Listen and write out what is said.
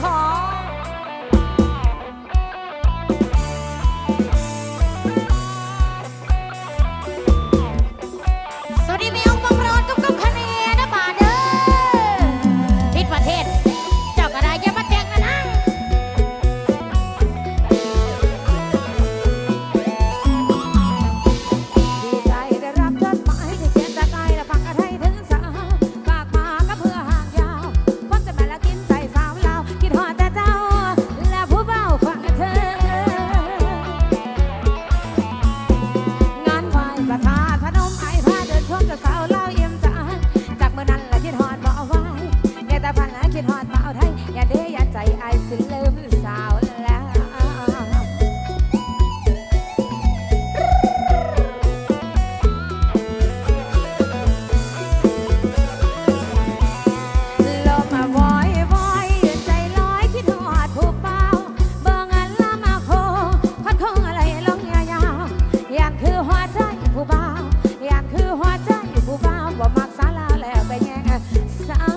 好。 หัวใจผู้บ่าวอยากคือหัวใจผู้บ่าวบ่มักสาลาแล้วไปแย่งสาว